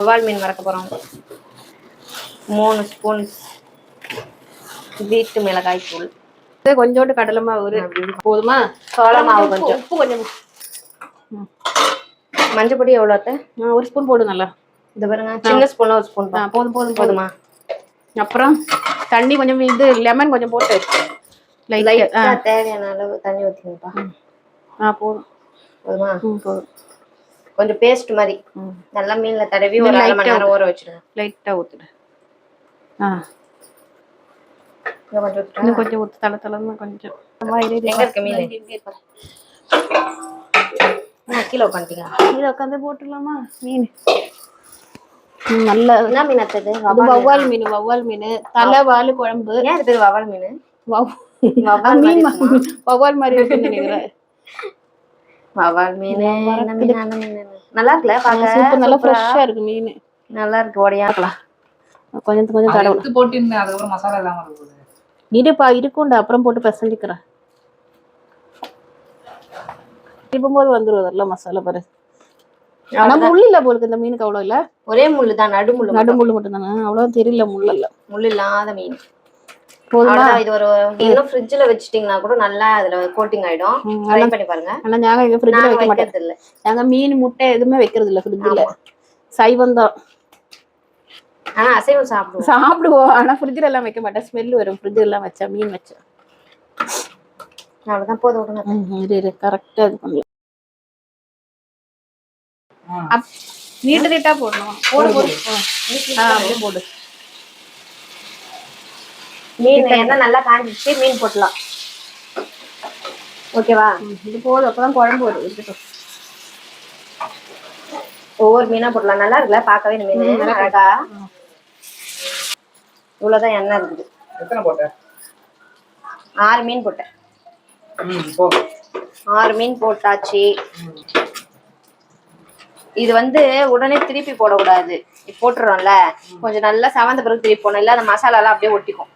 வவால் மீன் வறுக்க போறோம். மூணு ஸ்பூன் வீட்டு மிளகாய் தூள். இது கொஞ்சோண்டு கடலை மாவு ஒரு போதுமா? சோள மாவு கொஞ்சம். உப்பு கொஞ்சம். மஞ்சள் பொடி எவ்வளோ அத்தை? ஆ, ஒரு ஸ்பூன் போடு நல்லா. இது பாருங்க சின்ன ஸ்பூன்ல ஒரு ஸ்பூன் போதும் போதும் போதுமா. அப்புறம் தண்ணி கொஞ்சம் இது லெமன் கொஞ்சம் போட்டு லைட் லைட்டா தேவையான அளவு தண்ணி ஊற்றிங்கப்பா ஆ போதும். போதுமா? போதும். கொஞ்சம் பேஸ்ட் மாதிரி. நல்லா மீன்ல தடவி ஒரு அரை மணி நேரம் ஊற ஊற்றுடு ஆ. இன்னும் கொஞ்சம் கொஞ்சம் ஊற்று தலை தலைன்னு கொஞ்சம். எங்க இருக்கு மீன்? கீழே உட்காந்துட்டீங்க இதை உட்காந்து போட்டுடலாமா? மீன். நல்லா என்ன மீன் அத்தது இது வவ்வால் மீன்? வவ்வால் மீன். தலை வால் குழம்பு. ஏன் இது பேர் வவால் மீன்? வவ்- வவ்வால் மீன் மாதிரி வவ்வால் இருக்குன்னு நினைக்கிறேன். வவால் மீன் மீன்? நல்லா இருக்குல்ல பாக்க சூப்பர் நல்லா சூப்பரா. ஃப்ரெஷ்ஷாக இருக்கு மீன். நல்லா இருக்கு உடையாக்கலாம் கொஞ்சம் கொஞ்சம் தடவை. எடுத்து போட்டுன்னு அதுக்கப்புறம் மசாலா இல்லாம இருக்குது இருப்பா இருக்கும்டா அப்புறம் போட்டு பிசைஞ்சிக்கிறேன். போது வந்துரும் அதெல்லாம் மசாலா பாரு. ஆனா முள் இல்ல போலுக்கு இந்த மீனுக்கு அவ்வளவு இல்ல? ஒரே முள்ளு தான் நடு முள்ளு நடு முள் மட்டும். தானே அவ்வளவு தெரியல முள் இல்ல முள் இல்லாத மீன். போதுமா? இது ஒரு இன்னும் ஃப்ரிட்ஜ்ல வச்சிட்டீங்கன்னா கூட நல்லா அதுல கோட்டிங் ஆயிடும். ட்ரை பண்ணி பாருங்க. ஆனா நாங்க ஃப்ரிட்ஜ்ல வைக்க மாட்டோம் இல்ல நாங்க மீன் முட்டை எதுவுமே வைக்கிறது இல்ல ஃப்ரிட்ஜ்ல சைவம் தான். ஆனா அசைவம் சாப்பிடுவோம். சாப்பிடுவோம். ஆனா ஃப்ரிட்ஜ்ல எல்லாம் வைக்க மாட்டேன். ஸ்மெல் வரும். ஃப்ரிட்ஜ் எல்லாம் வச்சா மீன் வச்சா. அவ்வளவுதான். போதும் விடுங்க இரு இரு. கரெக்டா இது பண்ணலாம். நீட்டு நீட்டா போடணும். போடு போடு போடு. மீன் எண்ணெய் நல்லா காஞ்சிச்சு மீன் போட்டலாம். ஓகேவா? இது போதும். அப்பதான் குழம்பு வரும் இருக்கட்டும். ஒவ்வொரு மீனா போடலாம் நல்லா இருக்குல்ல? பார்க்கவே இந்த மீன். அழகா. இவ்வளவுதான் எண்ணெய் இருக்குது. ஆறு மீன் போட்டேன். ஆறு மீன் போட்டாச்சு. இது வந்து உடனே திருப்பி போடக்கூடாது. போட்டுறோம்ல. கொஞ்சம் நல்லா செவந்த பிறகு திருப்பி போடணும். இல்ல அந்த மசாலா எல்லாம் அப்படியே ஒட்டிக்கும்.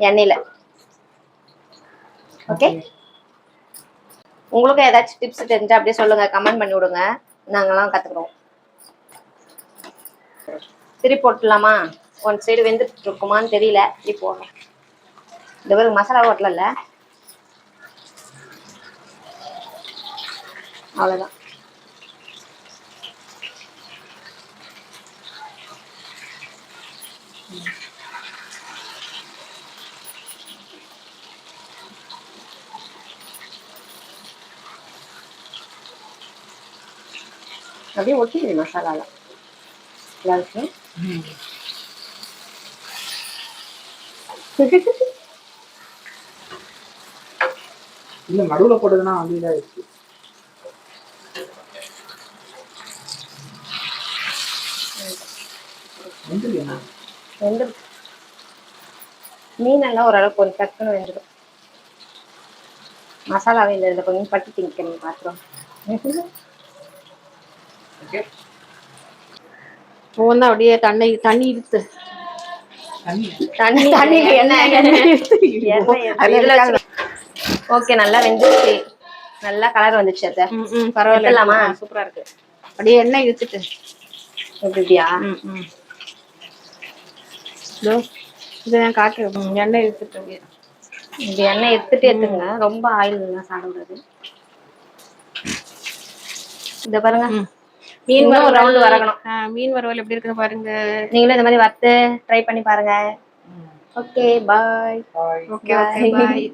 எண்ணெயில. ஓகே உங்களுக்கும் ஏதாச்சும் டிப்ஸ் தெரிஞ்சா அப்படியே சொல்லுங்க. கமெண்ட் பண்ணி விடுங்க. நாங்கெல்லாம் கத்துக்கிறோம். திரி போட்டுடலாமா? ஒன் சைடு வெந்துட்டு இருக்குமான்னு தெரியல. திருப்பி போடுறோம். இந்த பேருக்கு மசாலா ஓட்டல அவ்வளவுதான். அப்படியே ஒட்டிடுது மசாலாலாம் நல்லா இருக்கு இல்ல நடுவுல போட்டதுன்னா வந்து இதாயிடுச்சு வெந்துருக்கேண்ணா வெந்து மீனெல்லாம் ஓரளவுக்கு கொஞ்சம் டக்குன்னு வெந்துடும் மசாலாவே இல்லை இதில் கொஞ்சம் பட்டு திங்கிக்கணும் பாத்திரம் ஓகே அப்படியே தண்ணி தண்ணி இழுத்து. ஓகே நல்லா வெந்துருச்சு. நல்லா கலர் வந்துச்சு அத்தை. ம், ம், பரவாயில்ல. எடுத்துடலாமா? ஆ, சூப்பரா இருக்கு. அப்படியே எண்ணெய் இழுத்துட்டு. ம். இதோ, இதை நான் காட்டுறேன். ம், எண்ணெய் இழுத்துட்டு அப்படியே. இப்படி எண்ணெய் எடுத்துட்டு எடுத்துங்க ரொம்ப ஆயில் எல்லாம் சாப்பிடக்கூடாது இந்த பாருங்க. மீன் ரவுண்டு வரணும். மீன் வறுவல் எப்படி இருக்குன்னு பாருங்க. நீங்களும் இந்த மாதிரி வறுத்து ட்ரை பண்ணி பாருங்க. Okay bye okay bye